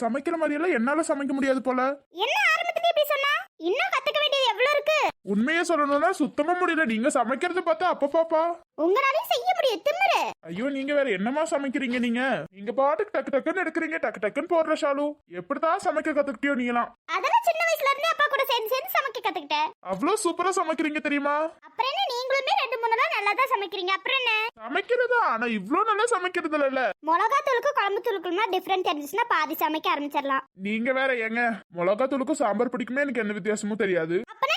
சமைக்கிற மாதிரி எல்லாம் என்னால சமைக்க முடியாது போல. என்ன ஆரம்பத்துல இப்படி சொன்னா? இன்னும் கத்துக்க உண்மையை சொல்லணும்னா சுத்தமா முடியல. நீங்க சமைக்கிறத பார்த்தா அப்ப பாப்பா. உங்களாலையும் செய்ய முடியும் திமிரு. ஐயோ நீங்க வேற என்னமா சமைக்கிறீங்க நீங்க? நீங்க பாட்டுக்கு டக்கு டக்குன்னு எடுக்கிறீங்க. டக்கு டக்குன்னு போடுற ஷாலு. எப்படிதான் சமைக்க கத்துக்கிட்டியோ நீங்களாம் அதெல்லாம் சின்ன வயசுல இருந்தே அப்பா கூட சேர்ந்து சேர்ந்து சமைக்க கத்துக்கிட்டேன் அவ்வளவு சூப்பரா சமைக்கிறீங்க தெரியுமா? அப்புறம் என்ன நீங்களுமே ரெண்டு மூணு நாள் நல்லா தான் சமைக்கிறீங்க. அப்புறம் என்ன? சமைக்கிறதா? ஆனா இவ்ளோ நல்லா சமைக்கிறது இல்ல. மிளகா தூளுக்கும் குழம்பு தூளுக்குமா டிஃபரெண்ட் தெரிஞ்சுச்சுன்னா பாதி சமைக்க ஆரம்பிச்சிடலாம். நீங்க வேற ஏங்க? மிளகா தூளுக்கும் சாம்பார் பிடிக்குமே? எனக்கு எந்த வித்தியாசமும் தெரியாது. அப்பனா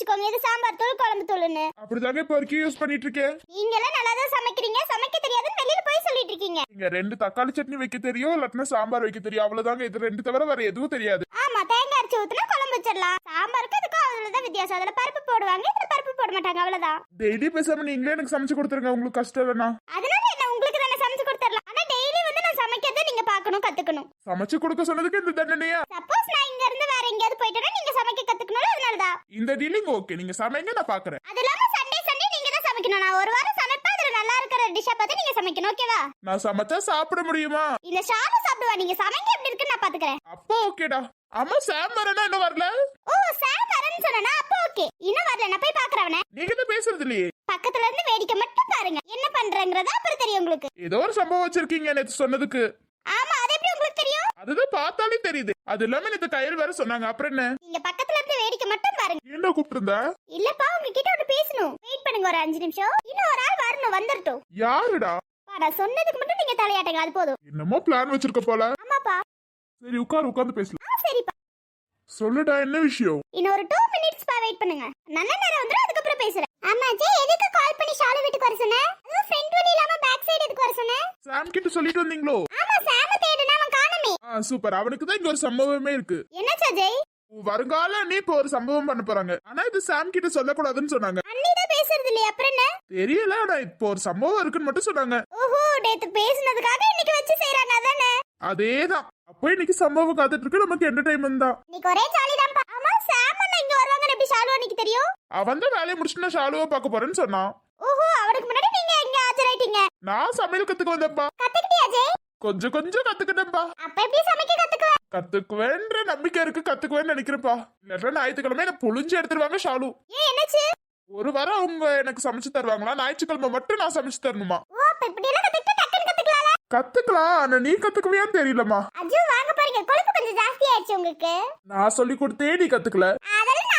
வச்சுக்கோங்க இது சாம்பார் தூள் குழம்பு தூள்னு அப்படிதாங்க இப்போ வரைக்கும் யூஸ் பண்ணிட்டு இருக்கேன் நீங்க எல்லாம் நல்லா தான் சமைக்கிறீங்க. சமைக்க தெரியாதுன்னு வெளியில போய் சொல்லிட்டு இருக்கீங்க. நீங்க ரெண்டு தக்காளி சட்னி வைக்க தெரியும் இல்லாட்டினா சாம்பார் வைக்க தெரியும். அவ்வளவுதாங்க. இது ரெண்டு தவிர வேற எதுவும் தெரியாது. ஆமா தேங்காய் அரைச்சு ஊத்துனா குழம்பு வச்சிடலாம். சாம்பாருக்கு அதுக்கும் அவ்வளவுதான் வித்தியாசம். அதுல பருப்பு போடுவாங்க இதுல பருப்பு போட மாட்டாங்க. அவ்வளவுதான். டெய்லி பேசாம நீங்களே எனக்கு சமைச்சு கொடுத்துருங்க. உங்களுக்கு கஷ்டம் இல்லைனா அதனால என்ன உங்களுக்கு தானே சமைச்சு கொடுத்துடலாம். ஆனா டெய்லி வந்து நான் சமைக்கிறதை நீங்க பார்க்கணும் கத்துக்கணும். சமைச்சு கொடுக்க சொன்னதுக்கு இந்த தண்டனையா? சப்போஸ் நான் இங்க இருந்து எங்கேயாவது போயிட்டேன்னா நீங்க சமைக்க கத்துக்கணும் அதனாலதான் இந்த டீலிங் ஓகே நீங்க சமைங்க நான் பாக்குறேன். அது இல்லாம சண்டே சண்டே நீங்க தான் சமைக்கணும். நான் ஒரு வாரம் சமைப்பேன் அதுல நல்லா இருக்கிற டிஷ்ஷா பார்த்து நீங்க சமைக்கணும் ஓகேவா நான் சமைச்சா சாப்பிட முடியுமா? இந்த ஷாலு சாப்பிடுவா. நீங்க சமைக்க எப்படி இருக்குன்னு நான் பாத்துக்கிறேன். அப்போ ஓகேடா அம்மா சாம் வரனா இன்னும் வரல? ஓ சாம் வரேன்னு சொன்னா அப்போ ஓகே இன்னும் வரல நான் போய் பாக்குறேன் அவனை. நீங்க தான் பேசுறது இல்லையே. பக்கத்துல இருந்து வேடிக்கை மட்டும் பாருங்க. என்ன பண்றேங்கிறத அப்புறம் தெரியும் உங்களுக்கு. ஏதோ ஒரு சம்பவம் வச்சிருக்கீங்க நேத்து சொன்னதுக்கு. ஆமா எப்படி உங்களுக்கு தெரியும்? அதுதான் பார்த்தாலே தெரியுது. அது இல்லாம நேத்து கையில் வேற சொன்னாங்க. அப்புறம் என்ன? நீங்க பக்கத்துல இருந்து வேடிக்கை மட்டும் பாருங்க. ஏன்டா கூப்பிட்டு இல்லப்பா உங்ககிட்ட ஒண்ணு பேசணும். வெயிட் பண்ணுங்க ஒரு அஞ்சு நிமிஷம். இன்னும் ஒரு ஆள் வரணும் வந்துடட்டும் யாருடா? நான் சொன்னதுக்கு மட்டும் நீங்க தலையாட்டுங்க அது போதும். என்னமோ பிளான் வச்சிருக்க போல. ஆமாப்பா. சரி உட்கார் உட்கார்ந்து பேசலாம். சரிப்பா. சொல்லுடா என்ன விஷயம்? இன்னும் ஒரு டூ மினிட்ஸ் பா வெயிட் பண்ணுங்க. நல்ல நேரம் வந்துடும் அதுக்கப்புறம் பேசுறேன். ஆமா ஜெய் எதுக்கு கால் பண்ணி ஷாலு வீட்டுக்கு வர சொன்ன? அதுவும் ஃப்ரண்ட் வழி இல்லாம பேக் சைடு எதுக்கு வர சொன்ன? சாம் கிட்ட சொல்லிட்டு வந்தீங்களோ? ஆமா சாம தேடுனா அவன் காணமே. ஆ சூப்பர் அவனுக்கு தான் இங்க ஒரு சம்பவமே இருக்கு. என்னாச்சா ஜெய் வருங்கால நீ இப்போ ஒரு சம்பவம் பண்ண போறாங்க. ஆனா இது சாம் கிட்ட சொல்லக்கூடாதுன்னு சொன்னாங்க. அண்ணி தான் பேசுறது இல்லையா அப்புறம் என்ன? தெரியல ஆனா இப்போ ஒரு சம்பவம் இருக்குன்னு மட்டும் சொன்னாங்க. ஓஹோ நேத்து பேசுனதுக்காக இன்னைக்கு வச்சு செய்யறாங்க அதானே? அதேதான். அப்போ இன்னைக்கு சம்பவம் காத்துட்டு இருக்கு நமக்கு என்டர்டைன்மெண்ட் தான். இன்னைக்கு ஒரே ஜாலி தான்ப்பா. இங்க வருவாங்கன்னு எப்படி ஷாலு அன்னைக்கு தெரியும்? அவன் தான் வேலையை முடிச்சுட்டு ஷாலுவை பார்க்க போறேன்னு சொன்னான். ஓஹோ அவனுக்கு முன்னாடி நீங்க எங்க ஆஜராயிட்டீங்க. நான் சமையல் கத்துக்க வந்தேன்ப்பா கத்துக்கிட்டியா ஜெய்? கொஞ்சம் கொஞ்சம் கத்துக்கிட்டேன்ப்பா அப்ப எப்படி சமைக்க கத்துக்குவ? கத்துக்குவேன்ற நம்பிக்கை இருக்கு கத்துக்குவேன்னு நினைக்கிறேன்ப்பா இல்லாட்டா ஞாயிற்றுக்கிழமை என்ன புழிஞ்சு எடுத்துருவாங்க ஷாலு. ஏன் என்னாச்சு? ஒரு வாரம் அவங்க எனக்கு சமைச்சு தருவாங்களா? ஞாயிற்றுக்கிழமை மட்டும் நான் சமைச்சு தரணுமா? ஓ அப்ப இப்படி எல்லாம் கத்துக்கிட்டு கத்துக்கலாம் ஆனா நீ கத்துக்குவியான்னு தெரியலம்மா. அஜு வாங்க பாருங்க கொழுப்பு கொஞ்சம் ஜாஸ்தி ஆயிடுச்சு உங்களுக்கு. நான் சொல்லி கொடுத்தே நீ கத்துக்கல. அதெல்லாம்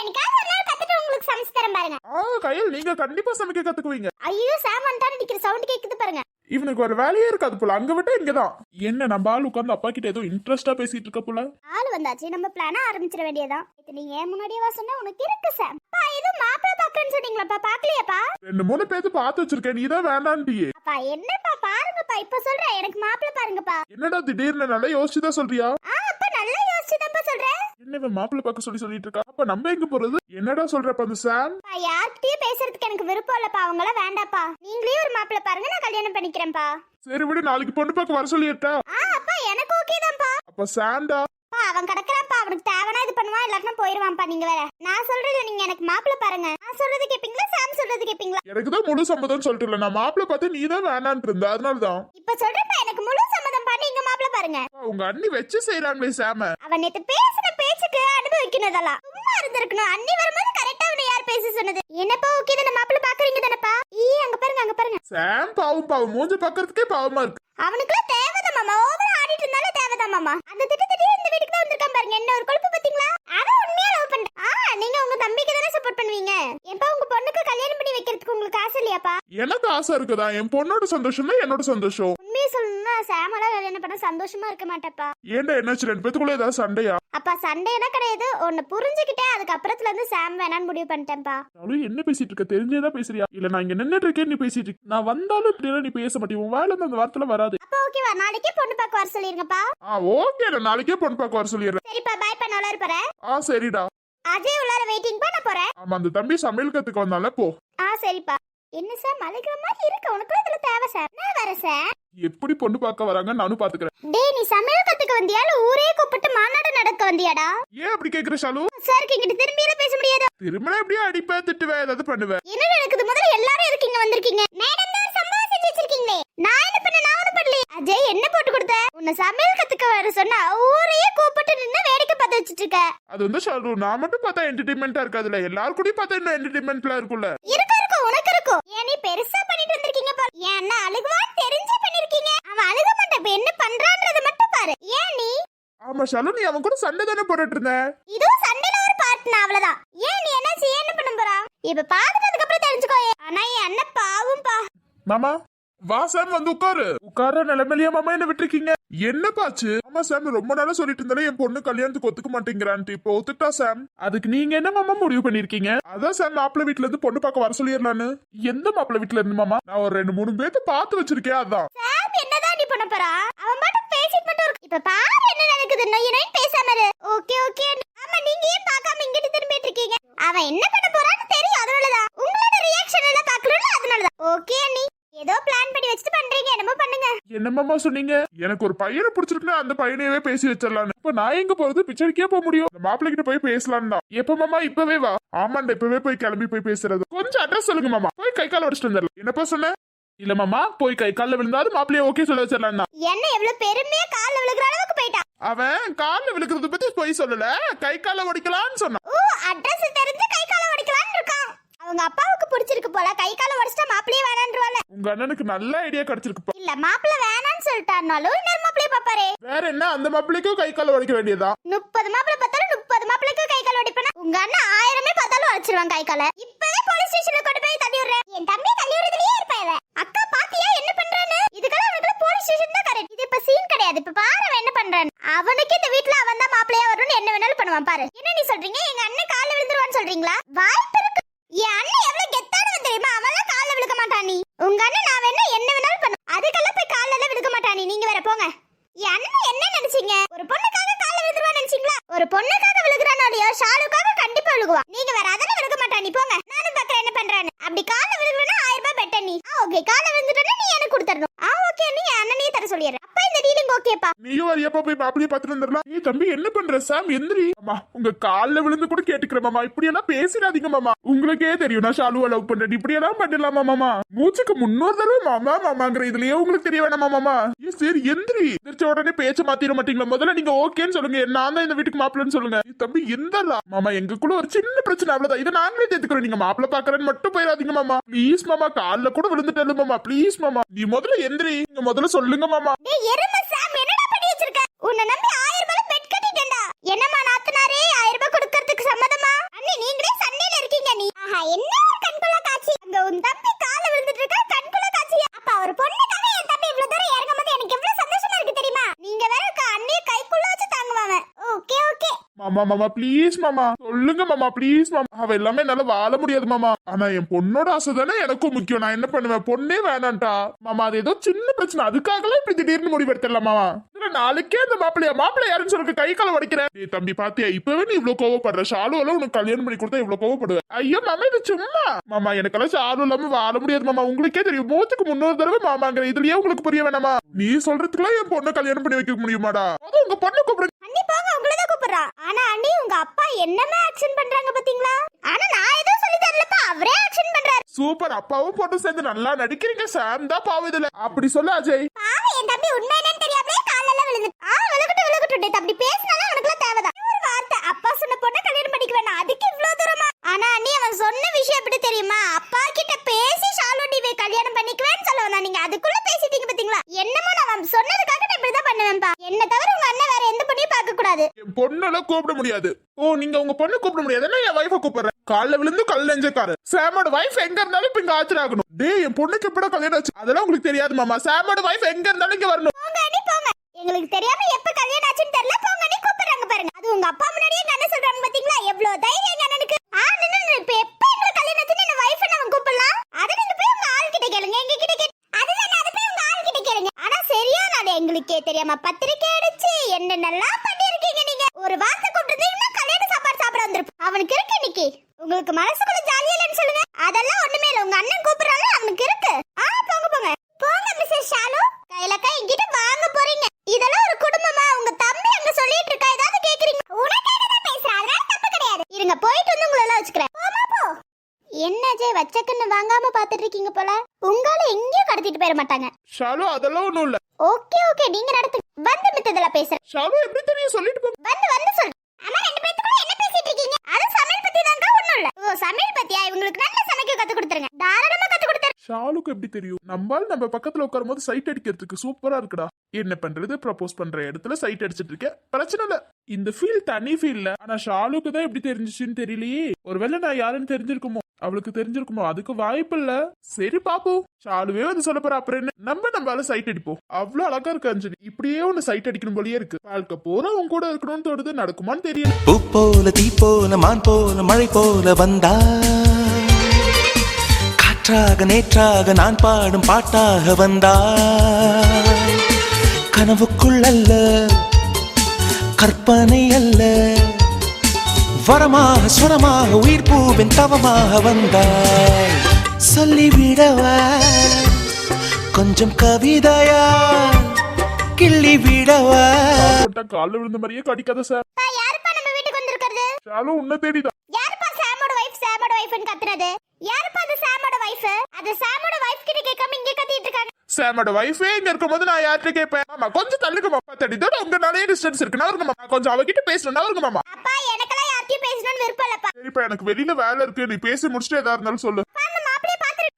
என்னைக்காவது ஒரு நாள் கத்துட்டு உங்களுக்கு சமைச்சு தரேன் பாருங்க. ஆ கையில் நீங்க கண்டிப்பா சமைக்க கத்துக்குவீங்க. ஐயோ சாம் நிக்கிற? சவுண்ட் கேக்குது பாருங்க. இவனுக்கு ஒரு வேலையே இருக்காது போல. அங்க விட்டா இங்கதான். என்ன நம்ம ஆள் உட்காந்து அப்பா கிட்ட ஏதோ இன்ட்ரெஸ்டா பேசிட்டு இருக்க போல? ஆள் வந்தாச்சு. நம்ம பிளான ஆரம்பிச்சிட வேண்டியதான் இது நீங்க ஏன் முன்னாடியே சொன்னா? உனக்கு இருக்கு சாம் அப்பா இது மாப்பிள்ளை பாக்குறேன்னு சொன்னீங்களாப்பா? பாக்கலையாப்பா ரெண்டு மூணு பேத்து பார்த்து வச்சிருக்கேன். நீ தான் வேண்டான்ட்டியே. அப்பா என்னப்பா? பாருங்கப்பா. இப்ப சொல்றேன். எனக்கு மாப்பிள்ளை பாருங்கப்பா. என்னடா திடீர்னு நல்லா யோசிச்சுதான் சொல்றியா? யோசிச்சுதான்ப்பா சொல்றேன் என்ன மாப்பிள்ளை பார்க்க சொல்லி சொல்லிட்டு இருக்கா? அப்ப நம்ம எங்க போறது? என்னடா சொல்றப்ப அந்த சாம் யார்கிட்டயும் பேசுறதுக்கு எனக்கு விருப்பம் இல்லப்பா. அவங்களாம் வேண்டாப்பா. நீங்களே ஒரு மாப்பிள்ளை பாருங்க நான் கல்யாணம் பண்ணிக்கிறேன்ப்பா. சரி விடு நாளைக்கு பொண்ணு பார்க்க வர சொல்லிட்டா. ஆ அப்பா எனக்கு ஓகே தான்ப்பா. அப்ப சாண்டா அவன் கிடக்குறான்ப்பா. அவனுக்கு தேவனா இது பண்ணுவான் இல்லாட்டினா போயிருவான்ப்பா நீங்க வேற. நான் சொல்றது நீங்க எனக்கு மாப்பிள்ளை பாருங்க. நான் சொல்றது கேப்பீங்களா? சாம் சொல்றது கேப்பீங்களா? எனக்கு தான் முழு சம்மதம் சொல்லிட்டு இல்ல. நான் மாப்பிள்ளை பார்த்து நீ தான் வேணான்ட்டு இருந்த. இப்ப சொல்றப்ப எனக்கு முழு சம்மதம் பண்ணி இங்க மாப்பிள்ளை பாருங்க. உங்க அண்ணி வச்சு செய்யறாங்களே சாம. அவன் நேத்து பேசின பேச்சுக்கு அனுபவிக்கணும் இதெல்லாம் சும்மா இருந்திருக்கணும். அண்ணி வரும்போது கரெக்டா அவனை யார் பேச சொன்னது? என்னப்பா ஓகே தானே? மாப்பிள்ளை பாக்குறீங்க தானப்பா? ஈ அங்க பாருங்க அங்க பாருங்க. சாம் பாவம் பாவம். மூஞ்ச பாக்குறதுக்கே பாவமா இருக்கு. அவனுக்குலாம் தேவைதான் மாமா? ஓவரா ஆடிட்டு இருந்தாலே தேவைதான் மாமா? அந்த திட்டத்திலேயே இந்த வீட்டுக்கு தான் வந்திருக்கான் பாருங்க. என்ன ஒரு கொழுப்பு பாத்தீங்களா அவன் உண்மையா லவ் பண்ற ஆ நீங்க உங்க தம்பிக்கு தானே சப்போர்ட் பண்ணுவீங்க? எப்ப உங்க பொண்ணுக்கு கல்யாணம் பண்ணி வைக்கிறதுக்கு உங்களுக்கு ஆசை இல்லையாப்பா? எனக்கு ஆசை இருக்குதா? என் பொண்ணோட சந்தோஷம் தான் என்னோட சந்தோஷம்? உண்மையை சொல்லணும்னா சாமலா கல்யாணம் பண்ண சந்தோஷமா இருக்க மாட்டேப்பா. ஏன்டா என்னாச்சு? ரெண்டு பேத்துக்குள்ள ஏதாவது சண்டையா? அப்பா சண்டேனா கிடையாது. ஒன்னு புரிஞ்சுக்கிட்டே அதுக்கப்புறத்துல இருந்து சாம் வேணான்னு முடிவு பண்ணிட்டேன்ப்பா. அவளும் என்ன பேசிட்டு இருக்க? தெரிஞ்சேதான் பேசுறியா? இல்ல நான் இங்க நின்னுட்டு இருக்கேன் நீ பேசிட்டு இருக்க. நான் வந்தாலும் இப்படி எல்லாம் நீ பேச மாட்டேன் உன் வாயில இருந்து அந்த வார்த்தை வராது. அப்பா ஓகேவா நாளைக்கே பொண்ணு பார்க்க வர சொல்லிருங்கப்பா. ஆ ஓகே நாளைக்கே பொண்ணு பார்க்க வர சொல்லிடுறேன். சரிப்பா பாய் பண்ண இருப்பா போறேன். ஆ சரிடா. அஜய் உள்ளார வெயிட்டிங் பண்ண போறேன் ஆமா அந்த தம்பி சமையல் கத்துக்கு வந்தால போ. ஆ சரிப்பா. என்ன சார் மலைக்கிற மாதிரி இருக்கு? உனக்கு இதுல தேவை சார் நான் வரேன் சார் எப்படி பொண்ணு பார்க்க வராங்க நானும் பாத்துக்கிறேன். டேய் நீ சமையல் கத்துக்க வந்தியா இல்ல ஊரே கூப்பிட்டு மாநாடு நடக்க வந்தியாடா? ஏன் அப்படி கேக்குற ஷாலு? சார் இங்கிட்டு திரும்பியில பேச முடியாது. திரும்ப எப்படியும் அடிப்பேன் திட்டுவேன் ஏதாவது பண்ணுவேன்? என்ன நடக்குது? முதல்ல எல்லாரும் இருக்கீங்க வந்திருக்கீங்க? மேடம் தான் சம்பவம் செஞ்சு வச்சிருக்கீங்களே. நான் என்ன பண்ண நான் ஒண்ணு பண்ணலையே. அஜய் என்ன போட்டு கொடுத்த? உன்னை சமையல் கத்துக்க வர சொன்னா வச்சிட்டு இருக்க. அது வந்து ஷாலு நான் மட்டும் பார்த்தா என்டர்டைன்மெண்டா இருக்காதுல்ல. எல்லாரும் கூடயும் பார்த்தா இன்னும் என்டர்டைன்மெண்ட்லாம் இருக்கும்ல. இருக்கு இருக்கும் உனக்கு இருக்கும். ஏன் நீ பெருசா பண்ணிட்டு வந்திருக்கீங்க பாரு. ஏன் அழுகுவான்னு தெரிஞ்சு பண்ணிருக்கீங்க. அவன் அழுக மாட்டான். இப்ப என்ன பண்றான்றத மட்டும் பாரு. ஏன் நீ? ஆமா ஷாலு நீ அவன் கூட சண்டை தானே போட்டுட்டு இருந்த? இதுவும் சண்டையில ஒரு பார்ட்னா அவ்வளவுதான். ஏன் நீ என்னாச்சு ஏன் என்ன பண்ண போறா இப்ப பாத்துட்டதுக்கு அப்புறம் தெரிஞ்சுக்கோ. ஆனா என் அண்ணன் பாவம்பா மாமா வா சாம் வந்து உட்காரு. உட்கார நிலைமையிலேயே மாமா என்ன விட்டுருக்கீங்க? என்ன பாச்சு? ஆமா சாம் ரொம்ப நாளா சொல்லிட்டு இருந்தாலே என் பொண்ணு கல்யாணத்துக்கு ஒத்துக்க மாட்டேங்கிறான்ட்டு இப்போ ஒத்துட்டா சாம் அதுக்கு நீங்க என்ன மாமா முடிவு பண்ணிருக்கீங்க? அதான் சாம் மாப்பிள்ள வீட்டுல இருந்து பொண்ணு பார்க்க வர சொல்லிடலான்னு. எந்த மாப்பிள்ள வீட்டுல இருந்து மாமா? நான் ஒரு ரெண்டு மூணு பேர்த்து பார்த்து வச்சிருக்கேன் அதான். என்னதான் நீ பண்ண போறா? அவன் பாட்டு பேசிட்டு மட்டும் இருக்கு. இப்ப பாரு என்ன நடக்குது. நொய் நொய் பேசாம இரு. ஓகே ஓகே ஆமா நீங்க ஏன் பார்க்காம இங்கிட்டு திரும்பிட்டு இருக்கீங்க அவன் என்ன பண்ண போறான்னு தெரியும். அதனாலதான். உங்களோட ரியாக்ஷன் எல்லாம் பார்க்கணும்ல அதனாலதான். ஓகே நீ ஏதோ பிளான் பண்ணி வச்சுட்டு பண்றீங்க. என்னமோ பண்ணுங்க. என்ன மாமா சொன்னீங்க? எனக்கு ஒரு பையனை பிடிச்சிருக்குன்னா அந்த பையனையவே பேசி வச்சிடலான்னு. இப்ப நான் எங்க போறது? பிச்சைக்கே போக முடியும்? மாப்பிள்ளை கிட்ட போய் பேசலாம் தான். எப்ப மாமா இப்பவே வா. ஆமாண்டா இப்பவே போய் கிளம்பி போய் பேசுறது. கொஞ்சம் அட்ரஸ் சொல்லுங்க மாமா. போய் கை கால உடச்சிட்டு வந்துடலாம். என்னப்பா சொன்ன? இல்ல மாமா போய் கை காலில் விழுந்தாலும் மாப்பிள்ளைய ஓகே சொல்ல வச்சிடலாம் என்ன எவ்வளவு பெருமையா கால்ல விழுகிற அளவுக்கு போயிட்டான் அவன் காலில் விழுக்கிறது பத்தி போய் சொல்லல. கை கால உடைக்கலாம்னு சொன்னான். ஓ அட்ரஸ் தெரிஞ்சு கை கால உடைக்கலாம்னு இருக்கான். அவங்க அப்பாவுக்கு பிடிச்சிருக்கு போல. கை கால உடைச்சிட்டா மாப்பிளையே வேணான்றவால. உங்க அண்ணனுக்கு நல்ல ஐடியா கிடைச்சிருக்குப்பா இல்ல மாப்பிள்ளை வேணான்னு சொல்லிட்டாருனாலும் இன்னொரு மாப்பிளைய பாப்பாரே வேற என்ன? அந்த மாப்பிள்ளைக்கும் கை கால உடைக்க வேண்டியதுதான் முப்பது மாப்பிள்ளை பார்த்தாலும் முப்பது மாப்பிளைக்கு கை கால் உடைப்பேனா? உங்க அண்ணன் ஆயிரமே பார்த்தாலும் உடைச்சிருவான் கை கால. இப்பவே போலீஸ் ஸ்டேஷன்ல கொண்டு போய் தள்ளி விடுறேன். என் தம்பி தள்ளி விடுறதுலயே இருப்பான் அக்கா பாத்தியா என்ன பண்றான்னு? இதுக்கெல்லாம் அவனுக்கு போலீஸ் ஸ்டேஷன் தான் கரெக்ட் இது இப்ப சீன் கிடையாது. இப்ப பாரு அவன் என்ன பண்றான் அவனுக்கு இந்த வீட்ல அவன் தான் மாப்பிளையா வரும்னு என்ன வேணாலும் பண்ணுவான். பாரு. என்ன நீ சொல்றீங்க? எங்க அண்ணன் கால்ல விழுந்துருவான்னு சொல்றீங்களா? வாய்ப்பு இருக்கு. என் அண்ணன் எவ்வளவு கெத்தானவன் தெரியுமா? அவன்லாம் கால்ல விழுக்க மாட்டானி நீ. உங்க அண்ணன் நான் வேணா என்ன வேணாலும் பண்ணும். அதுக்கெல்லாம் போய் கால்ல எல்லாம் விழுக்க மாட்டானி நீங்க வேற போங்க. என் அண்ணன் என்ன நினைச்சீங்க? ஒரு பொண்ணுக்காக கால்ல விழுந்துருவான்னு நினைச்சீங்களா? ஒரு பொண்ணுக்காக விழுகிறானோடையோ ஷாலுக்காக கண்டிப்பா விழுகுவா நீங்க வேற அதெல்லாம் விழுக்க மாட்டானி போங்க. நானும் பாக்குறேன் என்ன பண்றான்னு. அப்படி கால்ல விழுகுறனா ஆயிரம் ரூபாய் பெட்டர் நீ. ஆ ஓகே கால்ல விழுந்துட்டா நீ எனக்கு கொடுத்துடணும். ஆ ஓகே நீ என் அண்ணனையே தர சொல்லிடுறேன். அப்ப இந்த டீலிங் ஓகேப்பா நீயும் வரையப்பா போய் அப்படியே பார்த்துட்டு வந்துடலாம். நீ தம்பி என்ன பண்ற? சாம் எந்திரி. அம்மா உங்க கால்ல விழுந்து மாமா இப்படி எல்லாம் பேசிடாதீங்க மாமா. உங்களுக்கே தெரியும் நான் ஷாலுவை லவ் பண்றேன். இப்படி எல்லாம் பண்ணலாமா மாமா மூச்சுக்கு முன்னோர் தடவை மாமா மாமாங்கிற இதுலயே உங்களுக்கு தெரிய வேணாமா மாமா சரி எந்திரி. எந்திரிச்ச உடனே பேச்ச மாத்திர மாட்டீங்களா? முதல்ல நீங்க ஓகேன்னு சொல்லுங்க. நான் தான் இந்த வீட்டுக்கு மாப்பிள்ளன்னு சொல்லுங்க. தம்பி எந்தலா மாமா எங்களுக்குள்ள ஒரு சின்ன பிரச்சனை அவ்வளவுதான். இதை நாங்களே தேத்துக்கிறோம் நீங்க மாப்பிள்ள பாக்குறேன்னு மட்டும் போயிடாதீங்க மாமா. ப்ளீஸ் மாமா கால்ல கூட விழுந்துட்டேன் மாமா. ப்ளீஸ் மாமா. நீ முதல்ல எந்திரி. நீங்க முதல்ல சொல்லுங்க மாமா. உன்னை நம்பி ஆயிரம் என்னம்மா நாத்தனாரே? ஆயிரம் ரூபாய் கொடுக்கறதுக்கு சம்மதமா? அண்ணி நீங்களே சண்டையில இருக்கீங்க நீ. ஆஹா என்ன கண்குள்ள காட்சி? அங்க உன் தம்பி கால விழுந்துட்டு இருக்கா கண்குள்ள காட்சி அப்ப ஒரு பொண்ணுக்காக என் தம்பி இவ்வளவு தூரம் இறங்கும் போது எனக்கு எவ்வளவு சந்தோஷமா இருக்கு தெரியுமா? நீங்க வேற அண்ணிய கைக்குள்ள வச்சு தாங்குவாங்க ஓகே ஓகே. மாமா மாமா ப்ளீஸ் மாமா. சொல்லுங்க மாமா ப்ளீஸ் மாமா. அவ எல்லாமே என்னால வாழ முடியாது மாமா. ஆனா என் பொண்ணோட ஆசை தானே எனக்கும் முக்கியம். நான் என்ன பண்ணுவேன்? பொண்ணே வேணாம்டா மாமா அது ஏதோ சின்ன பிரச்சனை. அதுக்காகலாம் இப்படி திடீர்னு முடிவெடுத்துடலாம் மாமா. இல்ல நாளைக்கே அந்த மாப்பிள்ளைய மாப்பிள்ளை யாருன்னு சொல்லிட்டு கை கால உடைக்கிறேன் ஏய் தம்பி பாத்தியா? இப்பவே நீ இவ்வளவு கோவப்படுற. ஷாலு எல்லாம் உனக்கு கல்யாணம் பண்ணி கொடுத்தா இவ்வளவு கோவப்படுவ. ஐயோ மாமா இது சும்மா. மாமா எனக்கெல்லாம் ஷாலு இல்லாம வாழ முடியாது மாமா. உங்களுக்கே தெரியும். மூத்துக்கு முன்னூறு தடவை மாமாங்கிற இதுலயே உங்களுக்கு புரிய வேணாமா? நீ சொல்றதுக்குலாம் என் பொண்ணை கல்யாணம் பண்ணி வைக்க முடியுமாடா? அது உங்க பொண்ணு கூப்பிடுங்க கூப்பிடுறா ஆனா அண்ணி உங்க அப்பா என்னமே ஆக்ஷன் பண்றாங்க பாத்தீங்களா? ஆனா நான் ஏதோ சொல்லி தரலப்பா. அவரே ஆக்ஷன் பண்றாரு. சூப்பர். அப்பாவும் பொண்ணு சேர்ந்து நல்லா நடிக்கிறீங்க சாம். தான் பாவம் இதுல. அப்படி சொல்லு அஜய். பாவம் என் தம்பி உண்மை என்னன்னு தெரியாமலே காலெல்லாம் விழுந்து ஆ விழுகட்டும் விழுகட்டும் தம்பி பேசினாலும் அவனுக்குலாம் தேவைதான். ஒரு வார்த்தை. அப்பா சொன்ன பொண்ணை கல்யாணம் பண்ணிக்க வேணாம். அதுக்கு இவ்வளவு தூரமா? ஆனா அண்ணி அவன் சொன்ன விஷயம் எப்படி தெரியுமா? அப்பா கிட்ட பேசி ஷாலோடி வே கல்யாணம் பண்ணிக்குவேன்னு சொல்ல வந்தா நீங்க அதுக்குள்ள பேசிட்டீங்க பாத்தீங்களா? என்னமோ நான் சொன்னதுக்காக நான் இப்படிதான் பண்ணுவேன்ப்பா என்ன தவிர உங்க அண்ணன் வேற எந்த பொண்ணையும் பார்க்க கூடாது என் பொண்ணெல்லாம் கூப்பிட முடியாது. ஓ நீங்க உங்க பொண்ணு கூப்பிட முடியாதுன்னா என் வைஃப கூப்பிடுறேன் காலைல விழுந்து கல் நெஞ்சக்காரு சாமோட வைஃப் எங்க இருந்தாலும் இப்ப இங்க ஆகணும் டேய் என் பொண்ணுக்கு எப்படா கல்யாணம் ஆச்சு? அதெல்லாம் உங்களுக்கு தெரியாது மாமா. சாமோட வைஃப் எங்க இருந்தாலும் இங்க வரணும். போங்க எங்களுக்கு தெரியாம எப்ப கல்யாணம் ஆச்சுன்னு தெரியல. போங்க நீ கூப்பிடுறாங்க பாருங்க. அது உங்க அப்பா முன்னாடியே எங்க அண்ணன் சொல்றாங்க பாத்தீங்களா? எவ்வளவு தைரியம் எங்க அண்ணனுக்கு? ஆ நின்னு இப்ப எப்ப எங்களுக்கு கல்யாணம் ஆச்சுன்னு என் வைஃப் நம்ம கூப்பிடலாம்? அத நீங்க போய் உங்க ஆள் கிட்ட கேளுங்க. எங்க கிட்ட கேட்டு அதுதான் அது போய் உங்க ஆள் கிட்ட கேளுங்க. ஆனா சரியா அது எங்களுக்கே தெரியாம பத்திரிக்கை அடிச்சு என்னென்னலாம் பண்ணிருக்கீங்க நீங்க ஒரு வார்த்தை கூப்பிட்டுருந்தீங்கன்னா உங்களுக்கு மனசுக்குள்ள ஜாலியா இல்லைன்னு சொல்லுங்க. அதெல்லாம் ஒண்ணுமே இல்ல. உங்க அண்ணன் கூப்பிடுறாங்க அவனுக்கு இருக்கு. ஆ போங்க போங்க. போங்க மிஸ்ஸஸ் ஷாலு. கையில கை என்கிட்ட வாங்க போறீங்க. இதெல்லாம் ஒரு குடும்பமா? உங்க தம்பி அங்க சொல்லிட்டு இருக்கா? ஏதாவது கேக்குறீங்க. உனக்காக தான் பேசுறேன் அதனால தப்பு கிடையாது. இருங்க போயிட்டு வந்து உங்களை எல்லாம் வச்சுக்கிறேன். போமா போ. என்ன ஜெய் வச்சக்கன்னு வாங்காம பாத்துட்டு இருக்கீங்க போல? உங்கால எங்கேயும் கடத்திட்டு போயிட மாட்டாங்க. ஷாலு அதெல்லாம் ஒண்ணும் இல்ல. Okay okay. நீங்க நடத்து வந்து மித்ததுல பேசுறேன். ஷாலு எப்படி தெரியும்? சொல்லிட்டு போ. வந்து வந்து சொல்லு அம்மா ரெண்டு இல்ல. ஓ சமையல் பத்தியா? இவங்களுக்கு நல்ல சமைக்க கத்து கொடுத்துருங்க. தாராளமா கத்து கொடுத்துரு ஷாலுக்கு எப்படி தெரியும்? நம்மால் நம்ம பக்கத்துல உட்காரும் போது சைட் அடிக்கிறதுக்கு சூப்பரா இருக்குடா. என்ன பண்றது? ப்ரப்போஸ் பண்ற இடத்துல சைட் அடிச்சிட்டு இருக்கேன். பிரச்சனை இல்ல. இந்த ஃபீல் தனி ஃபீல் ஆனா ஷாலுக்கு தான் எப்படி தெரிஞ்சிச்சுன்னு தெரியலையே. ஒருவேளை நான் யாருன்னு தெரிஞ்சிருக்குமோ? அவளுக்கு தெரிஞ்சிருக்குமோ? அதுக்கு வாய்ப்பு இல்ல சரி பாப்போம் ஷாலுவே வந்து சொல்ல போற அப்புறம் என்ன? நம்ம நம்மளால சைட் அடிப்போம் அவ்வளவு அழகா இருக்கு அஞ்சலி. இப்படியே ஒன்னு சைட் அடிக்கணும் போலயே இருக்கு. வாழ்க்கை போற உன் கூட இருக்கணும்னு தோடுது நடக்குமான்னு தெரியல. பூ போல தீ போல மான் போல மழை போல வந்தா. காற்றாக நேற்றாக நான் பாடும் பாட்டாக வந்தா. கனவுக்குள் அல்ல கற்பனை அல்ல. வரமாக சுரமாக உயிர் பூவின் தவமாக வந்தாய். சொல்லிவிடவா? கொஞ்சம் கவிதையா? கிள்ளி விடவா காலில் விழுந்த மாதிரியே கடிக்காத சார் யாருப்பா நம்ம வீட்டுக்கு வந்திருக்கிறது? ஷாலு உன்ன தேடிதான். யாருப்பா சாமோட வைஃப் சாமோட வைஃப்னு கத்துறது? யாருப்பா அது சாமோட வைஃப் அது சாமோட வைஃப் கிட்ட கேட்காம இங்க கத்திட்டு இருக்காங்க. சாமோட வைஃபே இங்க இருக்கும்போது நான் யார்கிட்ட கேட்பேன்? மாமா கொஞ்சம் தள்ளுங்க மாமா தடி உங்க நிறைய டிஸ்டன்ஸ் இருக்கு. நான் வருங்க மாமா. கொஞ்சம் அவகிட்ட பேசணும்னா வருங்க மாமா. அப்பா எனக்கெல்லாம் யார்கிட்டயும் பேசணும்னு விருப்பம் இல்லப்பா. சரிப்பா எனக்கு வெளியில வேலை இருக்கு. நீ பேசி முடிச்சுட்டு எதா இருந்தாலும் சொல்லு. அந்த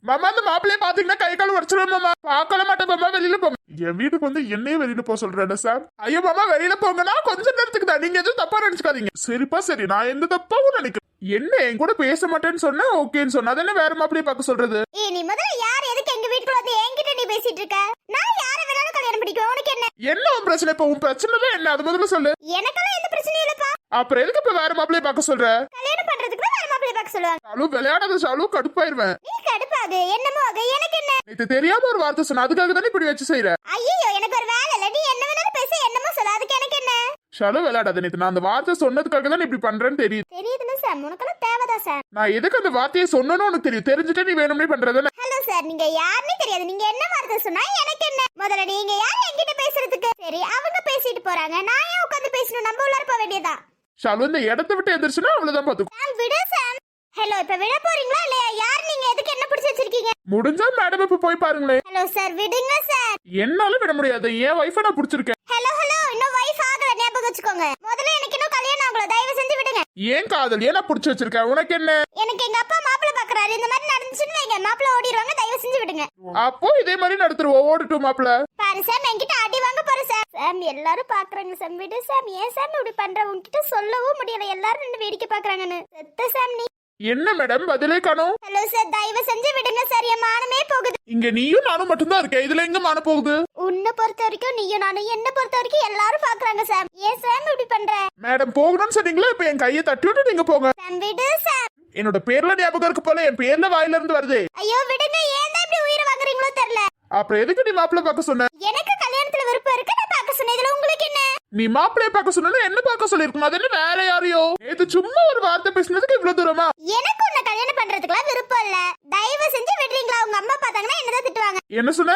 மாமா அந்த மாப்பிள்ளைய பாத்தீங்கன்னா கை கால் உடச்சிருவேன் மாமா. பார்க்கல மாட்டேன் மாமா வெளியில போங்க என் வீட்டுக்கு வந்து என்னையே வெளியில போக சொல்றேன் சார். ஐயோ மாமா வெளியில போங்கன்னா கொஞ்ச நேரத்துக்கு தான் நீங்க எதுவும் தப்பா நினைச்சுக்காதீங்க. சரிப்பா சரி. நான் எந்த தப்பாவும் நினைக்கிறேன் என்ன என் கூட பேச மாட்டேன்னு சொன்னா ஓகேன்னு சொன்னா. தானே வேற மாப்பிள்ளைய பார்க்க சொல்றது? ஏய் நீ முதல்ல யார் எதுக்கு எங்க வீட்டுக்குள்ள வந்து என்கிட்ட நீ பேசிட்டு இருக்க? நான் யாரை வேணாலும் கல்யாணம் பண்ணிக்குவேன். உனக்கு என்ன? என்ன உன் பிரச்சனை இப்ப? உன் பிரச்சனை தான் என்ன? அது முதல்ல சொல்லு. எனக்கெல்லாம் எந்த பிரச்சனையும் இல்லப்பா. அப்புறம் எதுக்கு இப்ப வேற மாப்பிள்ளைய பார்க்க சொல்ற? கல்யாணம் பண்றதுக்கு தான் வேற மாப்பிளைய பார்க்க சொல்லுவாங்க. ஷாலு விளையாடாத ஷாலு கடுப்பாயிருவேன். கடுப்பாகு என்னமோ ஆகு எனக்கு என்ன? இது தெரியாம ஒரு வார்த்தை சொன்ன அதுக்காக தானே இப்படி வச்சு செய்யற ஐயோ எனக்கு ஒரு வேலை இல்ல. நீ என்ன வேணாலும் பேச என்னமோ சொல்ல. அதுக்கு எனக்கு என்ன? ஷாலு விளையாடாத நேத்து. நான் அந்த வார்த்தை சொன்னதுக்காக தான் இப்படி பண்றேன்னு தெரியுது. தெரியுதுல சார் உனக்கெல்லாம் தேவைதான் சார் நான் எதுக்கு அந்த வார்த்தையை சொன்னேன்னு உனக்கு தெரியும். தெரிஞ்சுட்டு நீ வேணும்னே பண்றதுன்னு ஹலோ சார் நீங்க யாருன்னே தெரியாது. நீங்க என்ன வார்த்தை சொன்னா எனக்கு என்ன? முதல்ல நீங்க யார் என்கிட்ட பேசுறதுக்கு? சரி அவங்க பேசிட்டு போறாங்க. நான் ஏன் உட்காந்து பேசணும்? நம்ம உள்ளார போக வேண்டியதா ஷாலு இந்த இடத்த விட்டு எந்திரிச்சுன்னா அவ்வளவுதான் பாத்துக்கும் சாம் விடு சாம் ஹலோ இப்ப விட போறீங்களா இல்லையா? யார் நீங்க? எதுக்கு என்ன பிடிச்சி வச்சிருக்கீங்க? முடிஞ்சா மேடம் இப்ப போய் பாருங்களேன். ஹலோ சார் விடுங்க சார் என்னால விட முடியாது. என் ஒய்ஃபை நான் பிடிச்சிருக்கேன். ஹலோ ஹலோ இன்னும் வைஃப் ஆகல. ஞாபகம் வச்சுக்கோங்க. முதல்ல எனக்கு இன்னும் கல்யாணம் ஆகல. தயவு செஞ்சு விடுங்க. ஏன் காதல்? ஏன் பிடிச்சி வச்சிருக்கேன்? உனக்கு என்ன? எனக்கு எங்க அப்பா மாப்பிள்ளை பாக்குறாரு. இந்த மாதிரி நடந்துச்சுன்னு வைங்க. மாப்பிள்ளை ஓடிடுவாங்க. தயவு செஞ்சு விடுங்க. அப்போ இதே மாதிரி நடத்துருவோம். ஓடிட்டும் மாப்பிள. பாரு சாம் என்கிட்ட அடி வாங்க போற சாம் சாம் எல்லாரும் பாக்குறாங்க சாம் விடு சாம் ஏன் சாம் இப்படி பண்ற? உன்கிட்ட சொல்லவும் முடியல. எல்லாரும் நின்று வேடிக்கை பாக்குறாங்கன்னு. செத்த சாம் நீ. என்ன மேடம் பதிலே காணோம். ஹலோ சார் தயவு செஞ்சு விடுங்க சார் என் மானமே போகுது. இங்க நீயும் நானும் மட்டும்தான் இருக்கேன். இதுல எங்க மான போகுது? உன்னை பொறுத்த வரைக்கும் நீயும் நானும். என்ன பொறுத்த வரைக்கும் எல்லாரும் பாக்குறாங்க சாம் ஏன் சாம் இப்படி பண்ற? மேடம் போகணும்னு சொன்னீங்களா? இப்ப என் கையை தட்டி விட்டு நீங்க போங்க. சாம் விடு சாம் என்னோட பேர்ல ஞாபகம் இருக்கு போல. என் பேர்ல வாயில இருந்து வருது. ஐயோ விடுங்க. ஏன் தான் இப்படி உயிரை வாங்குறீங்களோ தெரியல. அப்புறம் எதுக்கு நீ மாப்பிள்ளை பார்க்க சொன்ன? எனக்கு கல்யாணத்துல விருப்பம் இருக்கு. நான் பார்க்க சொன்னேன். இதுல உங்களுக்கு என்ன? நீ மாப்பிள்ளைய பார்க்க சொன்னா என்ன பார்க்க சொல்லிருக்கணும் அது என்ன வேற யாரையோ? நேத்து சும்மா ஒரு வார்த்தை பேசினதுக்கு இவ்வளவு தூரமா? எனக்கு உன்னை கல்யாணம் பண்றதுக்குலாம் விருப்பம் இல்ல. தயவு செஞ்சு விடுறீங்களா? உங்க அம்மா பார்த்தாங்கன்னா என்னதான் திட்டுவாங்க. என்ன சொன்ன?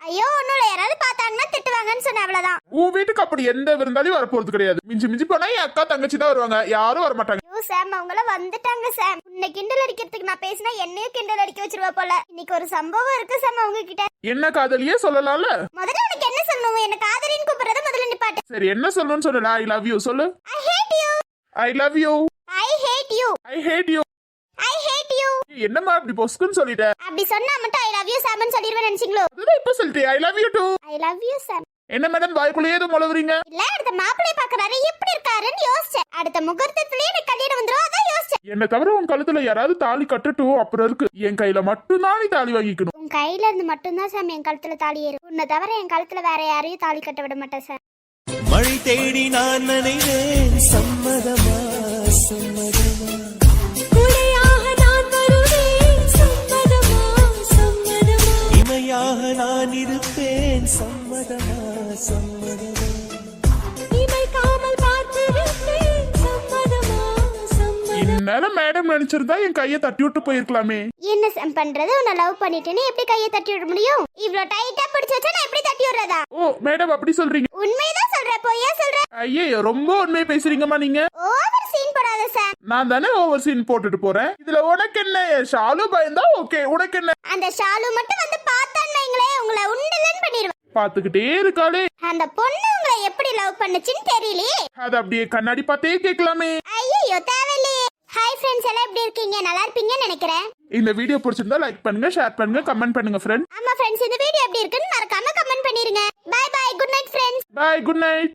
ஐயோ ஒண்ணும் இல்ல. யாராவது பார்த்தாங்கன்னா திட்டுவாங்கன்னு சொன்ன அவ்வளவுதான். உன் வீட்டுக்கு அப்படி எந்த விருந்தாலும் வர போறது கிடையாது. மிஞ்சி மிஞ்சி போனா என் அக்கா தங்கச்சி தான் வருவாங்க. யாரும் வர மாட்டாங்க ஐயோ சாம் அவங்களாம் வந்துட்டாங்க சாம் உன்னை கிண்டல் அடிக்கிறதுக்கு நான் பேசினா என்னையும் கிண்டல் அடிக்க வச்சிருவா போல. இன்னைக்கு ஒரு சம்பவம் இருக்கு சாம் அவங்க கிட்ட என்ன காதலியே சொல்லலாம்ல? முதல்ல உனக்கு என்ன சொல்லணும்? எனக்கு ஆதரின்னு கூப்பிடுறத முதல்ல நிப்பாட்டு. சரி என்ன சொல்லணும்னு சொல்லல ஐ லவ் யூ சொல்லு. I hate you I love you I hate you I hate you I hate you என்னம்மா இப்படி பொஸ்குன்னு சொல்லிட்ட? அப்படி சொன்னா மட்டும் ஐ லவ் யூ சாம்னு சொல்லிடுவேன் நினைச்சீங்களோ? அதுதான் இப்ப சொல்லிட்டே. I love you too I love you Sam என்ன மேடம் வாய்க்குள்ளேயே ஏதோ முளவுறீங்க இல்ல அடுத்த மாப்பிள்ளைய பாக்குறாரு எப்படி இருக்காருன்னு யோசிச்சேன். அடுத்த முகூர்த்தத்திலேயே எனக்கு கல்யாணம் வந்துரும் அதான் யோசிச்சேன். என்ன தவிர உன் கழுத்துல யாராவது தாலி கட்டட்டும் அப்புறம் இருக்கு. என் கையில மட்டும்தான் நீ தாலி வாங்கிக்கணும். உன் கையில இருந்து மட்டும்தான் சாமி என் கழுத்துல தாலி ஏறும். உன்னை தவிர என் கழுத்துல வேற யாரையும் தாலி கட்ட விட மாட்டேன் சார் மழை தேடி நான் நினைவேன் நினைச்சிருந்தா என் கையை தட்டி விட்டு போயிருக்கலாமே. என்ன சாம் பண்றது? உன்னை லவ் பண்ணிட்டேன்னு எப்படி கையை தட்டி விட முடியும்? இவ்ளோ டைட்டா பிடிச்சு வச்சா நான் எப்படி தட்டி விடுறதா? ஓ மேடம் அப்படி சொல்றீங்க. உண்மையதான் சொல்ற பொய்யா சொல்ற? ஐயே ரொம்ப உண்மை பேசுறீங்கம்மா நீங்க. ஓவர் சீன் போடாத சாம். நான் தானே ஓவர் சீன் போட்டுட்டு போறேன். இதுல உனக்கு என்ன? என் ஷாலு பயந்தா ஓகே உனக்கு என்ன? அந்த ஷாலு மட்டும் வந்து பார்த்தான்னு வைங்களே உங்களை உண்டுலன்னு பண்ணிடுவேன். பாத்துக்கிட்டே இருக்காளே. அந்த பொண்ணு உங்களை எப்படி லவ் பண்ணுச்சுன்னு தெரியலையே. அது அப்படியே கண்ணாடி பார்த்தே கேட்கலாமே. ஐயோ தேவையில்லையே ஹாய் ஃப்ரெண்ட்ஸ் எல்லாம் எப்படி இருக்கீங்க? நல்லா இருப்பீங்கன்னு நினைக்கிறேன். இந்த வீடியோ பிடிச்சிருந்தா லைக் பண்ணுங்க ஷேர் பண்ணுங்க கமெண்ட் பண்ணுங்க ஃப்ரெண்ட் ஆமா ஃப்ரெண்ட்ஸ் இந்த வீடியோ எப்படி இருக்குன்னு மறக்காம கமெண்ட் பண்ணிருங்க. Bye bye good night friends bye good night